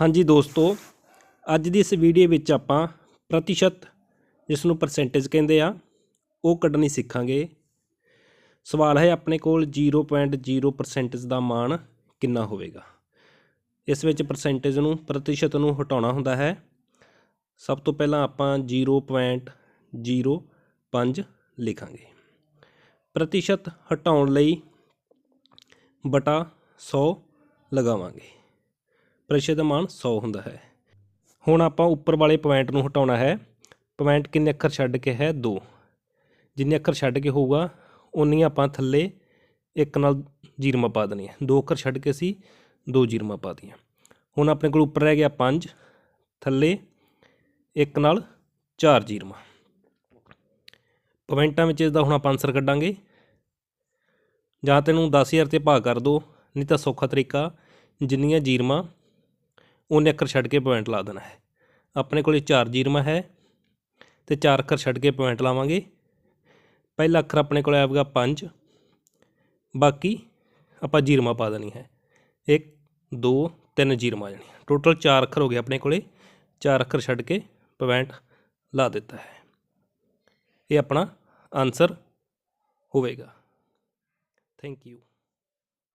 ਹਾਂਜੀ ਦੋਸਤੋ, ਅੱਜ ਦੀ ਇਸ ਵੀਡੀਓ ਵਿੱਚ ਆਪਾਂ ਪ੍ਰਤੀਸ਼ਤ ਜਿਸ ਨੂੰ ਪਰਸੈਂਟੇਜ ਕਹਿੰਦੇ ਆ, ਉਹ ਕੱਢਣੀ ਸਿੱਖਾਂਗੇ। ਸਵਾਲ ਹੈ ਆਪਣੇ ਕੋਲ 0.0% ਦਾ ਮਾਣ ਕਿੰਨਾ ਹੋਵੇਗਾ? ਇਸ ਵਿੱਚ ਪਰਸੈਂਟੇਜ ਨੂੰ, ਪ੍ਰਤੀਸ਼ਤ ਨੂੰ ਹਟਾਉਣਾ ਹੁੰਦਾ ਹੈ। ਸਭ ਤੋਂ ਪਹਿਲਾਂ ਆਪਾਂ 0.05 ਲਿਖਾਂਗੇ। ਪ੍ਰਤੀਸ਼ਤ ਹਟਾਉਣ ਲਈ ਬਟਾ 100 ਲਗਾਵਾਂਗੇ। ਪ੍ਰਤੀਸ਼ਤ ਦਾ ਮਾਨ 100 ਹੁੰਦਾ ਹੈ। ਹੁਣ ਆਪਾਂ ਉੱਪਰ ਵਾਲੇ ਪੁਆਇੰਟ ਨੂੰ ਹਟਾਉਣਾ ਹੈ। ਪੁਆਇੰਟ ਕਿੰਨੇ ਅੱਖਰ ਛੱਡ ਕੇ ਹੈ? 2 ਜਿੰਨੇ ਅੱਖਰ ਛੱਡ ਕੇ ਹੋਊਗਾ ਉਨੀ ਆਪਾਂ ਥੱਲੇ ਇੱਕ ਨਾਲ ਜੀਰਮਾ ਪਾ ਦੇਣੀ ਹੈ ਦੋ ਅੱਖਰ ਛੱਡ ਕੇ ਅਸੀਂ ਦੋ ਜੀਰਮਾ ਪਾ ਦੀਆਂ ਹੁਣ ਆਪਣੇ ਕੋਲ ਉੱਪਰ ਰਹਿ ਗਿਆ 5 ਥੱਲੇ ਇੱਕ ਨਾਲ ਚਾਰ ਜੀਰਮਾ। ਪੁਆਇੰਟਾਂ ਵਿੱਚ ਇਸ ਦਾ ਹੁਣ ਆਪਾਂ ਆਨਸਰ ਕੱਢਾਂਗੇ। ਜਾਂ ਤੈਨੂੰ 10000 ਤੇ ਭਾਗ ਕਰ ਦੋ, ਨਹੀਂ ਤਾਂ ਸੌਖਾ ਤਰੀਕਾ, ਜਿੰਨੀਆਂ ਜੀਰਮਾ ਉਹਨੇ ਅੱਖਰ ਛੱਡ ਕੇ ਪੁਆਇੰਟ ਲਾ ਦੇਣਾ ਹੈ। ਆਪਣੇ ਕੋਲੇ ਚਾਰ ਜੀਰਮਾ ਹੈ ਤੇ ਚਾਰ ਅੱਖਰ ਛੱਡ ਕੇ ਪੁਆਇੰਟ ਲਾਵਾਂਗੇ। ਪਹਿਲਾ ਅੱਖਰ ਆਪਣੇ ਕੋਲ ਆਵੇਗਾ 5 ਬਾਕੀ ਆਪਾਂ ਜੀਰਮਾ ਪਾ ਦੇਣੀ ਹੈ। 1 2 3 ਜੀਰਮਾ ਜਾਣੀ ਟੋਟਲ 4 ਅੱਖਰ ਹੋ ਗਏ ਆਪਣੇ ਕੋਲੇ 4 ਅੱਖਰ ਛੱਡ ਕੇ ਪੁਆਇੰਟ ਲਾ ਦਿੱਤਾ ਹੈ। ਇਹ ਆਪਣਾ ਆਨਸਰ ਹੋਵੇਗਾ। Thank you